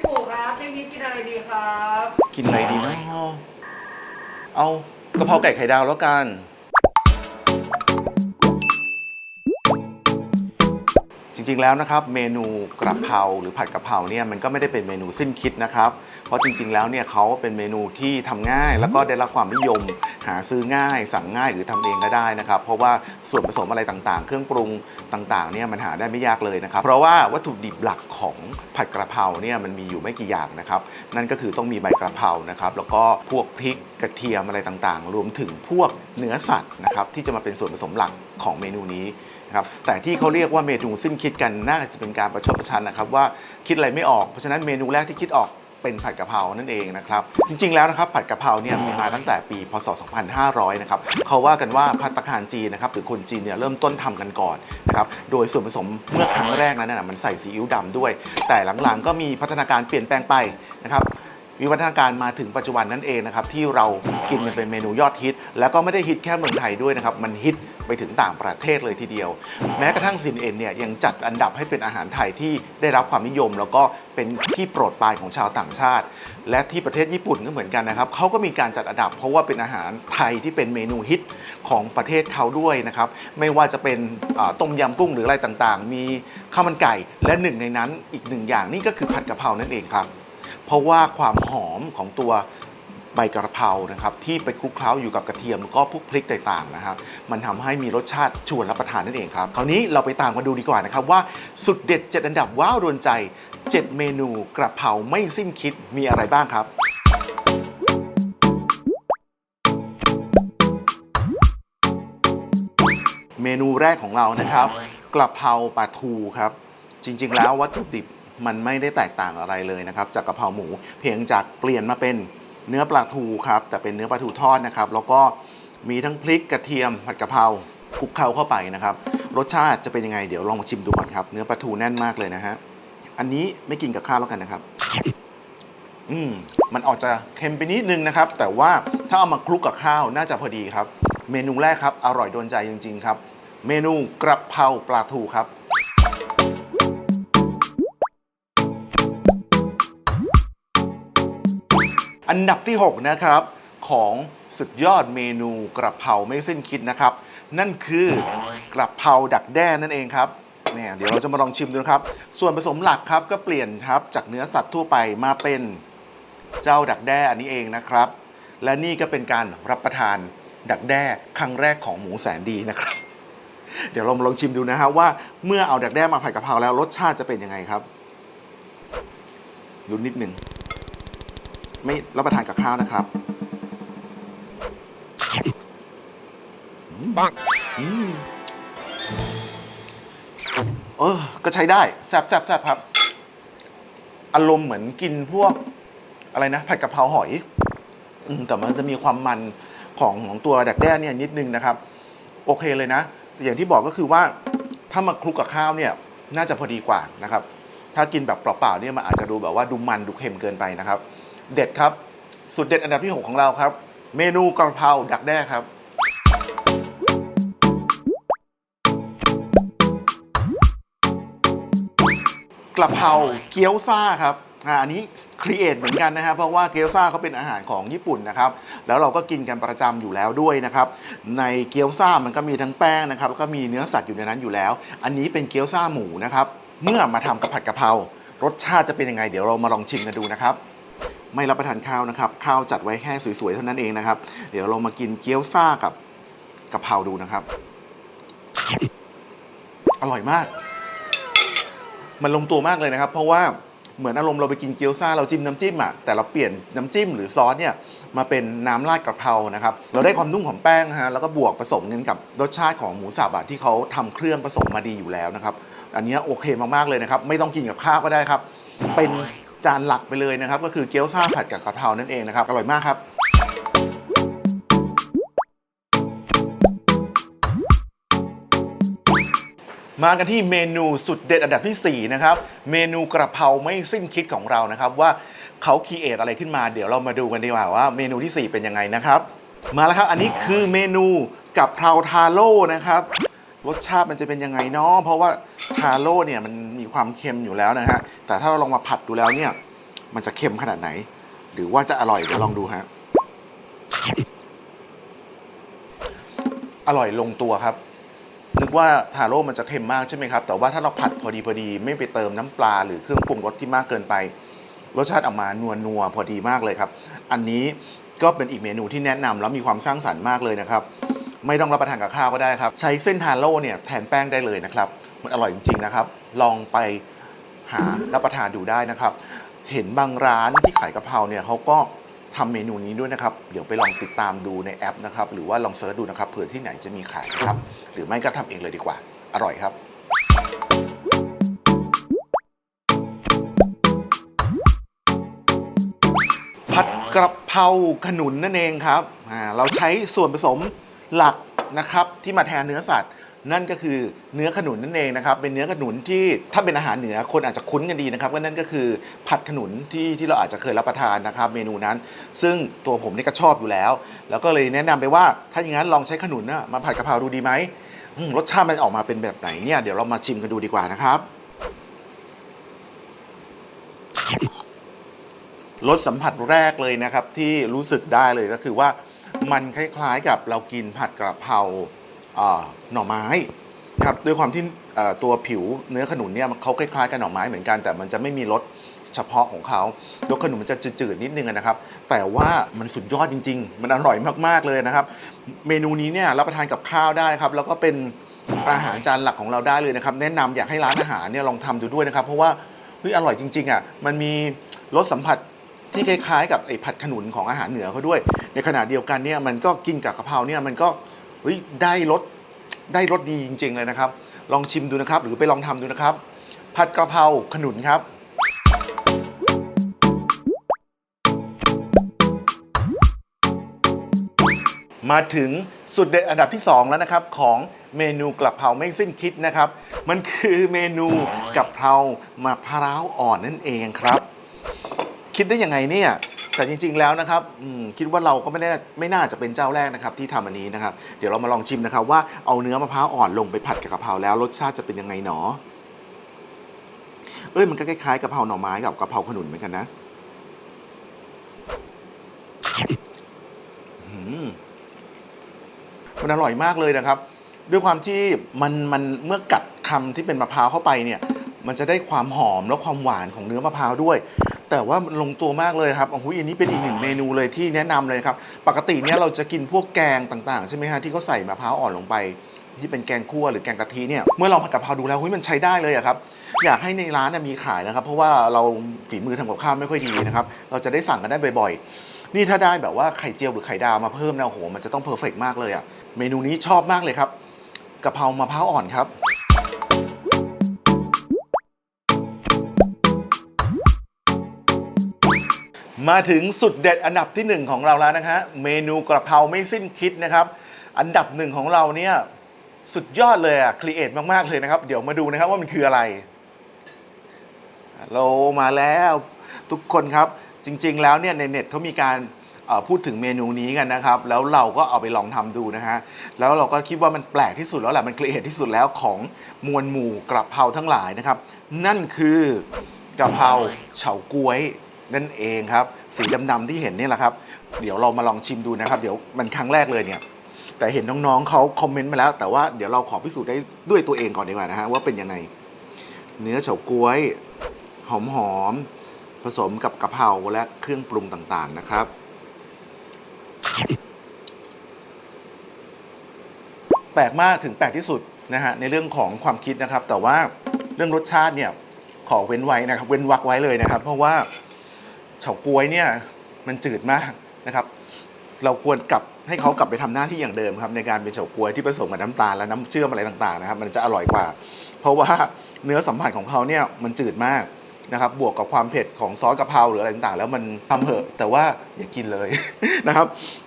พี่ปู่ครับเพลงนี้กินอะไรดีครับ กินอะไรดีเนาะเอากะเพราไก่ไข่ดาวแล้วกัน ริงๆแล้วนะครับเมนูกระเพราหรือผัดกะเพราเนี่ยมันก็ไม่ได้เป็นเมนูสิ้นคิดนะครับเพราะจริงๆแล้วเนี่ยเขาเป็นเมนูที่ทำง่าย แล้วก็ได้รับความนิยม หาซื้อง่าย สั่งง่ายหรือทำเองก็ได้นะครับเพราะว่าส่วนผสมอะไรต่างๆ เครื่องปรุงต่างๆเนี่ยมันหาได้ไม่ยากเลยนะครับเพราะว่าวัตถุดิบหลักของผัดกระเพราเนี่ยมันมีอยู่ไม่กี่อย่างนะครับนั่นก็คือต้องมีใบกระเพรานะครับแล้วก็พวกพริกกระเทียมอะไรต่างๆ รวมถึงพวกเนื้อสัตว์นะครับที่จะมาเป็นส่วนผสมหลักของเมนูนี้ ครับแต่ที่เขาเรียกว่าเมนูสิ้นคิดกันน่าจะเป็นการประชดประชันนะครับว่าคิดอะไรไม่ออกเพราะฉะนั้นเมนูแรกที่คิดออกเป็นผัดกะเพรานั่นเองนะครับจริงๆแล้วนะครับผัดกะเพราเนี่ยมีมาตั้งแต่ปีพศ 2500 นะครับเขาว่ากันว่าภัตตคารจีนนะครับหรือคนจีนเนี่ยเริ่มต้นทำกันก่อนนะครับโดยส่วนผสมเมื่อครั้งแรกนั้นนะมันใส่ซีอิ๊วดำด้วย แต่หลังๆ ก็มีพัฒนาการเปลี่ยนแปลงไปนะครับวิวัฒนาการมาถึงปัจจุบันนั่นเองนะครับที่เรากินกันเป็นเมนูยอดฮิต แล้วก็ไม่ได้ฮิตแค่เมืองไทยด้วยนะครับมันฮิต ไปถึงต่างประเทศเลยทีเดียว แม้กระทั่งซินเอ็นเนี่ยยังจัดอันดับให้เป็นอาหารไทยที่ได้รับความนิยม แล้วก็เป็นที่โปรดปรานของชาวต่างชาติ และที่ประเทศญี่ปุ่นก็เหมือนกันนะครับเขาก็มีการจัดอันดับ เพราะว่าเป็นอาหารไทยที่เป็นเมนูฮิตของประเทศเขาด้วยนะครับไม่ว่าจะเป็นต้มยำกุ้งหรืออะไรต่างๆ มีข้าวมันไก่และหนึ่งในนั้นอีกหนึ่งอย่างนี่ก็คือผัดกะเพรานั่นเองครับเพราะว่าความหอมของตัว ใบกระเพรานะครับที่ไปคลุกเคล้าอยู่กับกระเทียมแล้วก็พวกพริกต่างๆนะครับมันทำให้มีรสชาติชวนรับประทานนั่นเองครับคราวนี้เราไปตามมาดูดีกว่านะครับว่าสุดเด็ด 7 อันดับว้าวโดนใจ 7 เมนูกระเพราไม่สิ้นคิดมีอะไรบ้างครับเมนูแรกของเรานะครับกระเพราปลาทูครับ จริง ๆ แล้ววัตถุดิบมันไม่ได้แตกต่างอะไรเลยนะครับ จากกระเพราหมูเพียงจากเปลี่ยนมาเป็น เนื้อปลาทูครับแต่เป็นเนื้อปลาทูทอดนะครับ แล้วก็มีทั้งพริกกระเทียมผัดกะเพราคลุกเคล้าเข้าไปนะครับ รสชาติจะเป็นยังไงเดี๋ยวลองมาชิมดูก่อนครับ เนื้อปลาทูแน่นมากเลยนะฮะอันนี้ไม่กินกับข้าวแล้วกันนะครับอืมมันออกจะเค็มไปนิดนึงนะครับ แต่ว่าถ้าเอามาคลุกกับข้าวน่าจะพอดีครับ เมนูแรกครับ อร่อยโดนใจจริง ๆ ครับ เมนูกระเพราปลาทูครับ อันดับที่ 6 นะครับ ของสุดยอดเมนูกระเพราไม่สิ้นคิดนะครับ นั่นคือกระเพราดักแด้นั่นเองครับเนี่ยเดี๋ยวเราจะมาลองชิมดูนะครับ ส่วนผสมหลักครับก็เปลี่ยนครับจากเนื้อสัตว์ทั่วไปมาเป็นเจ้าดักแด้อันนี้เองนะครับ และนี่ก็เป็นการรับประทานดักแด้ครั้งแรกของหมูแสนดีนะครับ เดี๋ยวเรามาลองชิมดูนะฮะว่าเมื่อเอาดักแด้มาผัดกะเพราแล้วรสชาติจะเป็นยังไงครับดูนิดหนึ่ง ไม่รับประทานกับข้าวนะครับปังอืมเออ ก็ใช้ได้แซ่บแซ่บแซ่บครับ อารมณ์เหมือนกินพวก อะไรนะ ผัดกะเพราหอยอืมแต่มันจะมีความมันของของตัวดักแด้เนี่ยนิดนึงนะครับ โอเคเลยนะ อย่างที่บอกก็คือว่าถ้ามาคลุกกับข้าวเนี่ย น่าจะพอดีกว่านะครับ ถ้ากินแบบเปล่าๆเนี่ยมันอาจจะดูแบบว่าดูมันดูเค็มเกินไปนะครับ เด็ดครับสุดเด็ดอันดับที่ 6 ของเราครับ เมนูกระเพราดักแด้ครับ กระเพราเกี๊ยวซ่าครับอ่าอันนี้ครีเอทเหมือนกันนะครับเพราะว่าเกี๊ยวซ่าเขาเป็นอาหารของญี่ปุ่นนะครับแล้วเราก็กินกันประจำอยู่แล้วด้วยนะครับในเกี๊ยวซ่ามันก็มีทั้งแป้งนะครับแล้วก็มีเนื้อสัตว์อยู่ในนั้นอยู่แล้ว อันนี้เป็นเกี๊ยวซ่าหมูนะครับเมื่อมาทำกับผัดกะเพรารสชาติจะเป็นยังไง เดี๋ยวเรามาลองชิมกันดูนะครับ ไม่รับประทานข้าวนะครับข้าวจัดไว้แค่สวยๆเท่านั้นเองนะครับ เดี๋ยวเรามากินเกี๊ยวซ่ากับกะเพราดูนะครับ อร่อยมาก มันลงตัวมากเลยนะครับ เพราะว่าเหมือนอารมณ์เราไปกินเกี๊ยวซ่าเราจิ้มน้ำจิ้มอะแต่เราเปลี่ยนน้ำจิ้มหรือซอสเนี่ยมาเป็นน้ำราดกะเพรานะครับ เราได้ความนุ่มของแป้งฮะแล้วก็บวกผสมกันกับรสชาติของหมูสับอะที่เขาทำเครื่องผสมมาดีอยู่แล้วนะครับ อันเนี้ยโอเคมากๆเลยนะครับ ไม่ต้องกินกับข้าวก็ได้ครับ เป็น จานหลักไปเลยนะครับ ก็คือเกี๊ยวซ่าผัดกับกะเพรานั่นเองนะครับ อร่อยมากครับมากันที่เมนูสุดเด็ดอันดับที่ 4 นะครับ เมนูกระเพราไม่สิ้นคิดของเรานะครับ ว่าเขาคีเอทอะไรขึ้นมาเดี๋ยวเรามาดูกันดีกว่าว่าเมนูที่ 4 เป็นยังไงนะครับ มาแล้วครับ อันนี้คือเมนูกะเพราทาโร่นะครับ รสชาติมันจะเป็นยังไงเนาะเพราะว่าทาโร่เนี่ยมันมีความเค็มอยู่แล้วนะฮะ แต่ถ้าเราลองมาผัดดูแล้วเนี่ย มันจะเค็มขนาดไหน หรือว่าจะอร่อยเดี๋ยวลองดูฮะ อร่อยลงตัวครับ นึกว่าทาโร่มันจะเค็มมากใช่ไหมครับ แต่ว่าถ้าเราผัดพอดีพอดีไม่ไปเติมน้ำปลาหรือเครื่องปรุงรสที่มากเกินไป รสชาติออกมานัวนัวพอดีมากเลยครับ อันนี้ก็เป็นอีกเมนูที่แนะนำแล้วมีความสร้างสรรค์มากเลยนะครับ ไม่ต้องรับประทานกับข้าวก็ได้ครับ ใช้เส้นทาโร่เนี่ยแทนแป้งได้เลยนะครับ มันอร่อยจริงๆนะครับ ลองไปหารับประทานดูได้นะครับ เห็นบางร้านที่ขายกะเพราเนี่ยเขาก็ทำเมนูนี้ด้วยนะครับ เดี๋ยวไปลองติดตามดูในแอปนะครับ หรือว่าลองเซิร์ชดูนะครับ เผื่อที่ไหนจะมีขายนะครับ หรือไม่ก็ทำเองเลยดีกว่า อร่อยครับผัดกระเพราขนุนนั่นเองครับอ่าเราใช้ส่วนผสม หลักนะครับที่มาแทนเนื้อสัตว์ นั่นก็คือเนื้อขนุนนั่นเองนะครับเป็นเนื้อขนุนที่ถ้าเป็นอาหารเหนือคนอาจจะคุ้นกันดีนะครับก็นั่นก็คือผัดขนุนที่ที่เราอาจจะเคยรับประทานนะครับ เมนูนั้น ซึ่งตัวผมนี่ก็ชอบอยู่แล้ว แล้วก็เลยแนะนำไปว่าถ้าอย่างนั้นลองใช้ขนุนนะมาผัดกะเพราดูดีไหมรสชาติมันออกมาเป็นแบบไหนเนี่ยเดี๋ยวเรามาชิมกันดูดีกว่านะครับรสสัมผัสแรกเลยนะครับที่รู้สึกได้เลยก็คือว่า มันคล้ายๆกับเรากินผัดกระเพราอ่อหน่อไม้ครับด้วยความที่เอ่อตัวผิวเนื้อขนุนเนี่ยเขาคล้ายๆกับหน่อไม้เหมือนกันแต่มันจะไม่มีรสเฉพาะของเขาตัวขนุนมันจะจืดๆนิดนึงนะครับ แต่ว่ามันสุดยอดจริง ๆ มันอร่อยมากๆเลยนะครับ เมนูนี้เนี่ยรับประทานกับข้าวได้ครับ แล้วก็เป็นอาหารจานหลักของเราได้เลยนะครับ แนะนำอยากให้ร้านอาหารเนี่ยลองทำดูด้วยนะครับ เพราะว่าเฮ้ยอร่อยจริงๆอะมันมีรสสัมผัส ที่คล้ายๆ กับไอ้ผัดขนุนของอาหารเหนือเขาด้วย ในขณะเดียวกันเนี่ยมันก็กินกับกะเพราเนี่ยมันก็เฮ้ยได้รสได้รสดีจริง ๆ เลยนะครับ ลองชิมดูนะครับ หรือไปลองทำดูนะครับ ผัดกะเพราขนุนครับมาถึงสุดเด็ดอันดับที่ 2 แล้วนะครับ ของเมนูกะเพราไม่สิ้นคิดนะครับ มันคือเมนูกะเพรามะพร้าวอ่อนนั่นเองครับ คิดได้ยังไงเนี่ยแต่จริง ๆ แล้วนะครับคิดว่าเราก็ไม่ได้ไม่น่าจะเป็นเจ้าแรกนะครับที่ทำอันนี้นะครับ เดี๋ยวเรามาลองชิมนะครับ ว่าเอาเนื้อมะพร้าวอ่อนลงไปผัดกับกะเพราแล้วรสชาติจะเป็นยังไงหนอ เอ้ยมันก็คล้ายๆกะเพราหน่อไม้กับกะเพราขนุนเหมือนกันนะอืมมันอร่อยมากเลยนะครับ ด้วยความที่มันมันเมื่อกัดคำที่เป็นมะพร้าวเข้าไปเนี่ย มันจะได้ความหอมและความหวานของเนื้อมะพร้าวด้วย แต่ว่ามันลงตัวมากเลยครับโอ้โหอันนี้เป็นอีกหนึ่งเมนูเลยที่แนะนำเลยครับ ปกติเนี่ยเราจะกินพวกแกงต่างๆ ใช่ไหมฮะที่เขาใส่มะพร้าวอ่อนลงไป ที่เป็นแกงคั่วหรือแกงกะทิเนี่ย เมื่อเราผัดกะเพราดูแล้วเฮ้ยมันใช้ได้เลยอะครับ อยากให้ในร้านน่ะมีขายนะครับ เพราะว่าเราฝีมือทำกับข้าวไม่ค่อยดีนะครับ เราจะได้สั่งกันได้บ่อยๆ นี่ถ้าได้แบบว่าไข่เจียวหรือไข่ดาวมาเพิ่มนะโอ้โหมันจะต้องเพอร์เฟกมากเลยอะเมนูนี้ชอบมากเลยครับกะเพรามะพร้าวอ่อนครับ มาถึงสุดเด็ดอันดับที่หนึ่งของเราแล้วนะฮะเมนูกระเพราไม่สิ้นคิดนะครับ อันดับหนึ่งของเราเนี่ยสุดยอดเลยอะครีเอทมาก ๆ เลยนะครับ เดี๋ยวมาดูนะครับว่ามันคืออะไรฮัลโหลมาแล้วทุกคนครับจริง ๆ แล้วเนี่ยในเน็ตเขามีการพูดถึงเมนูนี้กันนะครับ แล้วเราก็เอาไปลองทำดูนะฮะแล้วเราก็คิดว่ามันแปลกที่สุดแล้วแหละมันครีเอทที่สุดแล้วของมวลหมู่กระเพราทั้งหลายนะครับ นั่นคือกระเพราเฉาก๊วย นั่นเองครับ สีดำๆที่เห็นนี่แหละครับ เดี๋ยวเรามาลองชิมดูนะครับ เดี๋ยวมันครั้งแรกเลยเนี่ย แต่เห็นน้องๆเขาคอมเมนต์มาแล้ว แต่ว่าเดี๋ยวเราขอพิสูจน์ได้ด้วยตัวเองก่อนดีกว่านะฮะว่าเป็นยังไง เนื้อเฉาก๊วยหอมๆผสมกับกะเพราและเครื่องปรุงต่างๆนะครับแปลกมากถึงแปลกที่สุดนะฮะในเรื่องของความคิดนะครับ แต่ว่าเรื่องรสชาติเนี่ยขอเว้นไว้นะครับ เว้นวักไว้เลยนะครับ เพราะว่า เฉาก๊วยเนี่ยมันจืดมากนะครับ เราควรกลับให้เขากลับไปทำหน้าที่อย่างเดิมครับในการเป็นเฉาก๊วยที่ผสมกับน้ำตาลและน้ำเชื่อมอะไรต่างๆนะครับ มันจะอร่อยกว่า เพราะว่าเนื้อสัมผัสของเขาเนี่ยมันจืดมากนะครับบวกกับความเผ็ดของซอสกะเพราหรืออะไรต่างๆ แล้วมันทำเหอะแต่ว่าอย่ากินเลยนะครับ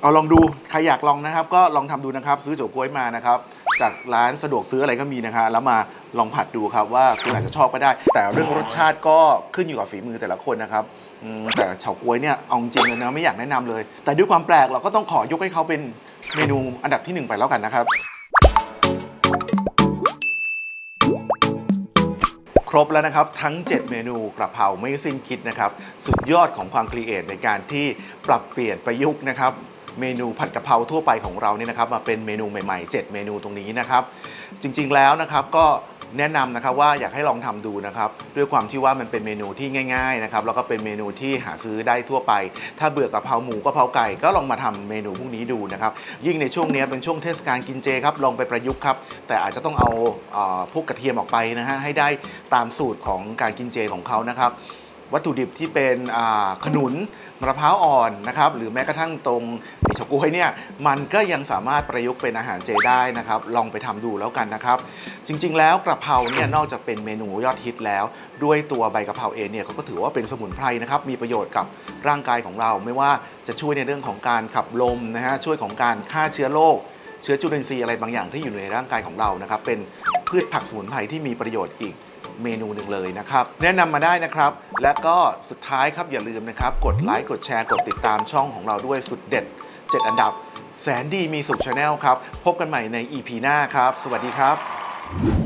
เอาลองดูใครอยากลองนะครับ ก็ลองทำดูนะครับ ซื้อเฉาก๊วยมานะครับ จากร้านสะดวกซื้ออะไรก็มีนะคะ แล้วมาลองผัดดูครับว่าคุณอาจจะชอบก็ได้ แต่เรื่องรสชาติก็ขึ้นอยู่กับฝีมือแต่ละคนนะครับ อืมแต่เฉาก๊วยเนี่ยเอาจริงเลยนะไม่อยากแนะนำเลย แต่ด้วยความแปลกเราก็ต้องขอยกให้เขาเป็นเมนูอันดับที่หนึ่งไปแล้วกันนะครับ ครบแล้วนะครับ ทั้ง 7 เมนูกระเพราไม่สิ้นคิดนะครับ สุดยอดของความครีเอทในการที่ปรับเปลี่ยนประยุกต์นะครับ เมนูผัดกะเพราทั่วไปของเราเนี่ยนะครับ มาเป็นเมนูใหม่ ๆ 7 เมนูตรงนี้นะครับ จริงๆแล้วนะครับก็ แนะนำนะครับว่าอยากให้ลองทำดูนะครับด้วยความที่ว่ามันเป็นเมนูที่ง่ายๆนะครับแล้วก็เป็นเมนูที่หาซื้อได้ทั่วไป ถ้าเบื่อกะเพราหมูกะเพราไก่ก็ลองมาทำเมนูพวกนี้ดูนะครับยิ่งในช่วงนี้เป็นช่วงเทศกาลกินเจครับลองไปประยุกต์ครับแต่อาจจะต้องเอาเอ่อพวกกระเทียมออกไปนะฮะให้ได้ตามสูตรของการกินเจของเขานะครับ วัตถุดิบที่เป็นขนุนมะพร้าวอ่อนนะครับหรือแม้กระทั่งตรงหมี่เฉาก๊วยเนี่ยมันก็ยังสามารถประยุกต์เป็นอาหารเจได้นะครับ ลองไปทำดูแล้วกันนะครับ จริง ๆ แล้วกระเพราเนี่ยนอกจากเป็นเมนูยอดฮิตแล้ว ด้วยตัวใบกระเพราเองเนี่ยเขาก็ถือว่าเป็นสมุนไพรนะครับมีประโยชน์กับร่างกายของเรา ไม่ว่าจะช่วยในเรื่องของการขับลมนะฮะช่วยของการฆ่าเชื้อโรคเชื้อจุลินทรีย์อะไรบางอย่างที่อยู่ในร่างกายของเรานะครับเป็นพืชผักสมุนไพรที่มีประโยชน์อีก เมนูหนึ่งเลยนะครับ แนะนำมาได้นะครับ และก็สุดท้ายครับอย่าลืมนะครับ กดไลค์กดแชร์กดติดตามช่องของเราด้วยสุดเด็ด 7 อันดับ แสนดีมีสุขชาแนลครับ พบกันใหม่ใน EP หน้าครับ สวัสดีครับ